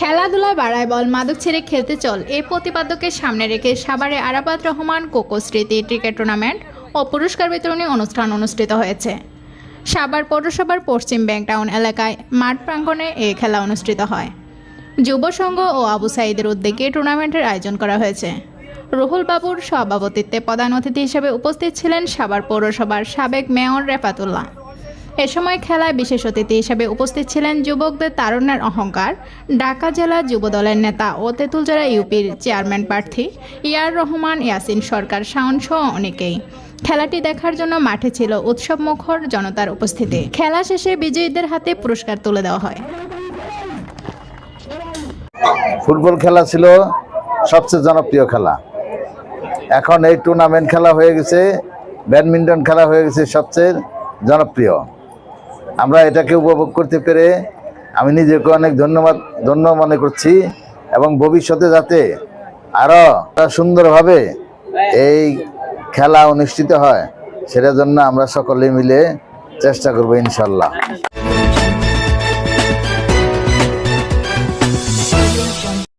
খেলাধুলা বাড়ায় বল, মাদক ছেড়ে খেলতে চল। এই প্রতিপাদ্যকে সামনে রেখে সাভারে আরাফাত রহমান কোকো স্মৃতি ক্রিকেট টুর্নামেন্ট ও পুরস্কার বিতরণী অনুষ্ঠান অনুষ্ঠিত হয়েছে। সাভার পৌরসভার পশ্চিম ব্যাংক টাউন এলাকায় মাঠ প্রাঙ্গণে এই খেলা অনুষ্ঠিত হয়। যুব সংঘ ও আবু সাইদের উদ্যোগে টুর্নামেন্টের আয়োজন করা হয়েছে। রুহুল বাবুর সভাপতিত্বে প্রধান অতিথি হিসেবে উপস্থিত ছিলেন সাভার পৌরসভার সাবেক মেয়র রেফাতুল্লাহ। এ সময় খেলায় বিশেষ অতিথি হিসেবে উপস্থিত ছিলেন যুবকদের তারুণ্যের অহংকার, ঢাকা জেলা যুবদলের নেতা ও তেঁতুলজোড়া ইউপির চেয়ারম্যান প্রার্থী ইয়ার রহমান, ইয়াসিন সরকার, শাওন সহ অনেকেই। খেলাটি দেখার জন্য মাঠে ছিল উৎসব মুখর জনতার উপস্থিতি। খেলা শেষে বিজয়ীদের হাতে পুরস্কার তুলে দেওয়া হয়। ফুটবল খেলা ছিল সবচেয়ে জনপ্রিয় খেলা। এখন এই টুর্নামেন্ট খেলা হয়ে গেছে, ব্যাডমিন্টন খেলা হয়ে গেছে সবচেয়ে জনপ্রিয়। আমরা এটাকে উপভোগ করতে পেরে আমি নিজেকে অনেক ধন্যবাদ, ধন্য মনে করছি এবং ভবিষ্যতে যাতে আরও সুন্দরভাবে এই খেলা অনুষ্ঠিত হয়, সেটার জন্য আমরা সকলে মিলে চেষ্টা করব ইনশাল্লাহ।